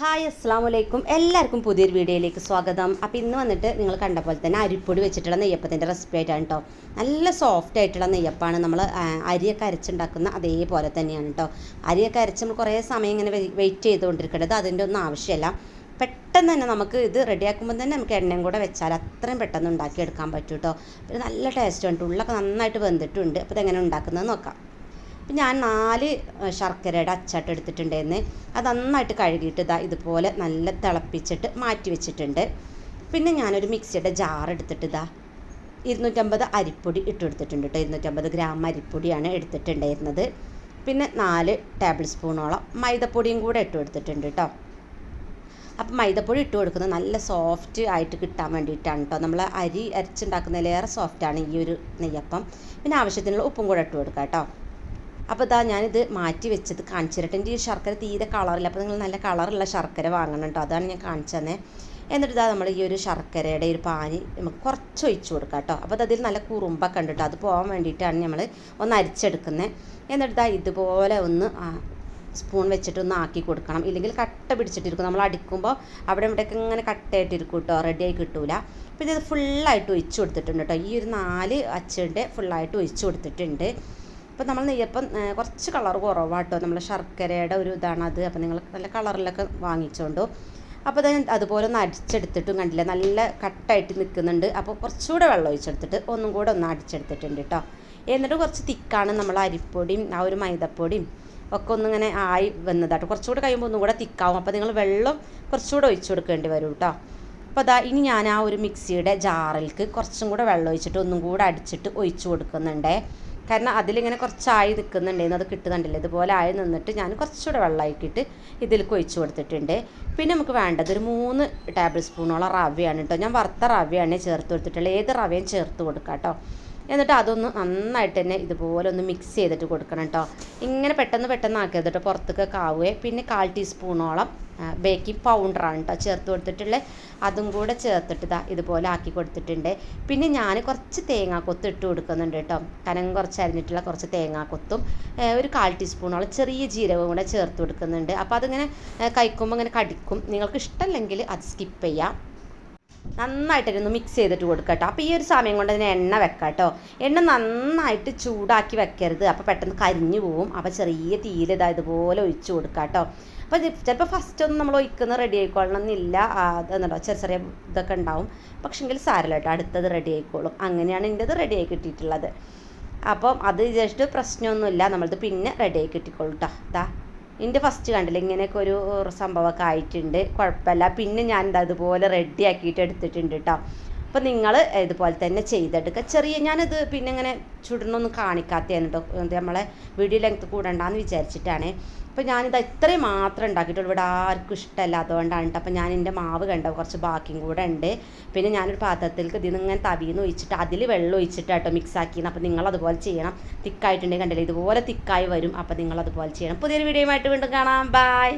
Hi അസ്സാം വലൈക്കും എല്ലാവർക്കും പുതിയൊരു വീഡിയോയിലേക്ക് സ്വാഗതം. അപ്പോൾ ഇന്ന് വന്നിട്ട് നിങ്ങൾ കണ്ട പോലെ തന്നെ അരിപ്പൊടി വെച്ചിട്ടുള്ള നെയ്യപ്പത്തിന്റെ റെസിപ്പി ആയിട്ടാണ് കേട്ടോ നല്ല സോഫ്റ്റ് ആയിട്ടുള്ള നെയ്യപ്പാണ് നമ്മൾ അരിയൊക്കെ അരച്ചുണ്ടാക്കുന്ന അതേപോലെ തന്നെയാണ് കേട്ടോ അരിയൊക്കെ അരച്ച് നമ്മൾ കുറേ സമയം ഇങ്ങനെ വെയിറ്റ് ചെയ്തുകൊണ്ടിരിക്കേണ്ടത് അതിന്റെ ഒന്നും ആവശ്യമില്ല പെട്ടെന്ന് തന്നെ നമുക്ക് ഇത് റെഡിയാക്കുമ്പോൾ തന്നെ നമുക്ക് എണ്ണയും കൂടെ വെച്ചാൽ അത്രയും പെട്ടെന്ന് ഉണ്ടാക്കിയെടുക്കാൻ പറ്റും കേട്ടോ നല്ല ടേസ്റ്റ് ഉണ്ട്. ഉള്ളൊക്കെ നന്നായിട്ട് വെന്തിട്ടുണ്ട്. അപ്പോൾ ഇതെങ്ങനെ ഉണ്ടാക്കുന്നത് നോക്കാം. അപ്പം ഞാൻ നാല് ശർക്കരയുടെ അച്ചാട്ട് എടുത്തിട്ടുണ്ടായിരുന്നു. അത് നന്നായിട്ട് കഴുകിയിട്ട് ഇതാ ഇതുപോലെ നല്ല തിളപ്പിച്ചിട്ട് മാറ്റി വെച്ചിട്ടുണ്ട്. പിന്നെ ഞാനൊരു മിക്സിയുടെ ജാർ എടുത്തിട്ട് ഇതാ ഇരുന്നൂറ്റമ്പത് അരിപ്പൊടി ഇട്ട് കൊടുത്തിട്ടുണ്ട് കേട്ടോ. ഇരുന്നൂറ്റമ്പത് ഗ്രാം അരിപ്പൊടിയാണ് എടുത്തിട്ടുണ്ടായിരുന്നത്. പിന്നെ നാല് ടേബിൾ സ്പൂണോളം മൈദപ്പൊടിയും കൂടെ ഇട്ട് കൊടുത്തിട്ടുണ്ട് കേട്ടോ. അപ്പം മൈദപ്പൊടി ഇട്ട് കൊടുക്കുന്നത് നല്ല സോഫ്റ്റ് ആയിട്ട് കിട്ടാൻ വേണ്ടിയിട്ടാണ് കേട്ടോ. നമ്മൾ അരി അരച്ചുണ്ടാക്കുന്നതിലേറെ സോഫ്റ്റാണ് ഈ ഒരു നെയ്യപ്പം. പിന്നെ ആവശ്യത്തിനുള്ള ഉപ്പും കൂടെ ഇട്ട് കൊടുക്കാം കേട്ടോ. അപ്പോൾ ഇതാ ഞാനിത് മാറ്റി വെച്ചത്. കാണിച്ചു തരട്ടെ എന്റെ ഈ ശർക്കര തീരെ കളറില്ല അപ്പോൾ നിങ്ങൾ നല്ല കളറുള്ള ശർക്കര വാങ്ങണം കേട്ടോ. അതാണ് ഞാൻ കാണിച്ചു തന്നെ എന്നിട്ട് ഇതാ നമ്മൾ ഈ ഒരു ശർക്കരയുടെ ഒരു പാനി നമുക്ക് കുറച്ച് ഒഴിച്ചു കൊടുക്കാം കേട്ടോ. അപ്പോൾ അതിൽ നല്ല കുറുമ്പൊക്കെ ഉണ്ട് കേട്ടോ. അത് പോകാൻ വേണ്ടിയിട്ടാണ് നമ്മൾ ഒന്ന് അരിച്ചെടുക്കുന്നത് എന്നിട്ട് ഇതാ ഇതുപോലെ ഒന്ന് സ്പൂൺ വെച്ചിട്ട് ഒന്ന് ആക്കി കൊടുക്കണം. ഇല്ലെങ്കിൽ കട്ട പിടിച്ചിട്ടിരിക്കും. നമ്മൾ അടിക്കുമ്പോൾ അവിടെ ഇവിടെയൊക്കെ ഇങ്ങനെ കട്ടയായിട്ടിരിക്കും കേട്ടോ. റെഡിയായി കിട്ടൂല. പിന്നെ ഇത് ഫുള്ളായിട്ട് ഒഴിച്ചു കൊടുത്തിട്ടുണ്ട് കേട്ടോ. ഈ ഒരു നാല് അച്ചയുടെ ഫുള്ളായിട്ട് ഒഴിച്ചു കൊടുത്തിട്ടുണ്ട്. അപ്പോൾ നമ്മൾ നെയ്യപ്പം കുറച്ച് കളർ കുറവാട്ടോ. നമ്മൾ ശർക്കരയുടെ ഒരു ഇതാണ് അത്. അപ്പോൾ നിങ്ങൾ നല്ല കളറിലൊക്കെ വാങ്ങിച്ചോണ്ടു. അപ്പോൾ അത് അതുപോലെ ഒന്ന് അടിച്ചെടുത്തിട്ടും കണ്ടില്ല. നല്ല കട്ടായിട്ട് നിൽക്കുന്നുണ്ട് അപ്പോൾ കുറച്ചുകൂടെ വെള്ളം ഒഴിച്ചെടുത്തിട്ട് ഒന്നും കൂടെ ഒന്ന് അടിച്ചെടുത്തിട്ടുണ്ട് കേട്ടോ എന്നിട്ട് കുറച്ച് തിക്കാണ് നമ്മൾ അരിപ്പൊടിയും ആ ഒരു മൈദപ്പൊടിയും ഒക്കെ ഒന്നിങ്ങനെ ആയി വന്നതാട്ടോ. കുറച്ചുകൂടെ കഴിയുമ്പോൾ ഒന്നും കൂടെ തിക്കാവും. അപ്പോൾ നിങ്ങൾ വെള്ളം കുറച്ചുകൂടെ ഒഴിച്ചു കൊടുക്കേണ്ടി വരും കേട്ടോ അപ്പോൾ അതാ ഇനി ഞാൻ ആ ഒരു മിക്സിയുടെ ജാറിലേക്ക് കുറച്ചും കൂടെ വെള്ളം ഒഴിച്ചിട്ട് ഒന്നും കൂടെ അടിച്ചിട്ട് ഒഴിച്ചു കൊടുക്കുന്നുണ്ടേ. കാരണം അതിലിങ്ങനെ കുറച്ചായി നിൽക്കുന്നുണ്ടായിരുന്നു അത് കിട്ടുന്നുണ്ടല്ലോ. ഇതുപോലെ ആയി നിന്നിട്ട് ഞാൻ കുറച്ചുകൂടെ വെള്ളമാക്കിയിട്ട് ഇതിലേക്ക് ഒഴിച്ച് കൊടുത്തിട്ടുണ്ട്. പിന്നെ നമുക്ക് വേണ്ടത് ഒരു മൂന്ന് ടേബിൾ സ്പൂണോളം റവയാണ് കേട്ടോ. ഞാൻ വറുത്ത റവയാണ് ചേർത്ത് കൊടുത്തിട്ടുള്ളത്. ഏത് റവയും ചേർത്ത് കൊടുക്കാം കേട്ടോ. എന്നിട്ട് അതൊന്ന് നന്നായിട്ട് തന്നെ ഇതുപോലെ ഒന്ന് മിക്സ് ചെയ്തിട്ട് കൊടുക്കണം കേട്ടോ ഇങ്ങനെ പെട്ടെന്ന് പെട്ടെന്ന് ആക്കരുത് കേട്ടോ പുറത്തേക്കൊക്കെ ആവുകയെ പിന്നെ കാൽ ടീസ്പൂണോളം ബേക്കിംഗ് പൗഡറാണ് കേട്ടോ ചേർത്ത് കൊടുത്തിട്ടുള്ളത് അതും കൂടെ ചേർത്തിട്ട് ഇതാ ഇതുപോലെ ആക്കി കൊടുത്തിട്ടുണ്ട്. പിന്നെ ഞാൻ കുറച്ച് തേങ്ങാക്കൊത്ത് ഇട്ട് കൊടുക്കുന്നുണ്ട് കേട്ടോ കനം കുറച്ച് അരിഞ്ഞിട്ടുള്ള കുറച്ച് തേങ്ങാക്കൊത്തും ഒരു കാൽ ടീസ്പൂണോളം ചെറിയ ജീരകവും കൂടെ ചേർത്ത് കൊടുക്കുന്നുണ്ട്. അപ്പോൾ അതിങ്ങനെ കഴിക്കുമ്പോൾ ഇങ്ങനെ കടിക്കും. നിങ്ങൾക്ക് ഇഷ്ടമല്ലെങ്കിൽ അത് സ്കിപ്പ് ചെയ്യാം. നന്നായിട്ടൊന്ന് മിക്സ് ചെയ്തിട്ട് കൊടുക്കുക കേട്ടോ അപ്പോൾ ഈ ഒരു സമയം കൊണ്ട് അതിന് എണ്ണ വെക്കാം കേട്ടോ എണ്ണ നന്നായിട്ട് ചൂടാക്കി വെക്കരുത്. അപ്പോൾ പെട്ടെന്ന് കരിഞ്ഞു പോവും. അപ്പോൾ ചെറിയ തീയിൽ ഇതാ ഇതുപോലെ ഒഴിച്ച് കൊടുക്കുക കേട്ടോ അപ്പോൾ ചിലപ്പോൾ ഫസ്റ്റ് ഒന്നും നമ്മൾ ഒഴിക്കുന്ന റെഡി ആയിക്കോളണം എന്നില്ല. അതെന്നുണ്ടോ ചെറിയ ചെറിയ ഇതൊക്കെ ഉണ്ടാവും. പക്ഷെങ്കിൽ സാരമില്ല കേട്ടോ അടുത്തത് റെഡി ആയിക്കോളും. അങ്ങനെയാണ് എന്റെത് റെഡി ആയി കിട്ടിയിട്ടുള്ളത്. അപ്പം അത് ജസ്റ്റ് പ്രശ്നമൊന്നുമില്ല. നമ്മളത് പിന്നെ റെഡി ആയി കിട്ടിക്കോളൂ കേട്ടോ ഇതാ എന്റെ ഫസ്റ്റ് കണ്ടില്ല? ഇങ്ങനെയൊക്കെ ഒരു സംഭവമൊക്കെ ആയിട്ടുണ്ട്. കുഴപ്പമില്ല. പിന്നെ ഞാൻ ഇത് അതുപോലെ റെഡി ആക്കിയിട്ട് എടുത്തിട്ടുണ്ട് കേട്ടോ അപ്പോൾ നിങ്ങൾ ഇതുപോലെ തന്നെ ചെയ്തെടുക്കുക ചെറിയ ഞാനത് പിന്നെ ഇങ്ങനെ ചുടണമൊന്നും കാണിക്കാത്തതാണ് കേട്ടോ നമ്മളെ വീഡിയോ ലെങ്ത് കൂടണ്ടെന്ന് വിചാരിച്ചിട്ടാണ്. അപ്പോൾ ഞാനിത് ഇത്രയും മാത്രം ഉണ്ടാക്കിയിട്ടുള്ളൂ. ഇവിടെ ആർക്കും ഇഷ്ടമല്ല അതുകൊണ്ടാണ് കേട്ടോ അപ്പോൾ ഞാൻ എന്റെ മാവ് കണ്ടോ? കുറച്ച് ബാക്കിയും കൂടെ ഉണ്ട്. പിന്നെ ഞാനൊരു പാത്രത്തിലേക്ക് ഇതിൽ നിന്ന് ഇങ്ങനെ തവിന്ന് ഒഴിച്ചിട്ട് അതിൽ വെള്ളം ഒഴിച്ചിട്ട് കേട്ടോ മിക്സ് ആക്കി അപ്പോൾ നിങ്ങൾ അതുപോലെ ചെയ്യണം. തിക്കായിട്ടുണ്ടെങ്കിൽ കണ്ടില്ലേ? ഇതുപോലെ തിക്കായി വരും. അപ്പോൾ നിങ്ങൾ അതുപോലെ ചെയ്യണം. പുതിയൊരു വീഡിയോയുമായിട്ട് വീണ്ടും കാണാം. ബൈ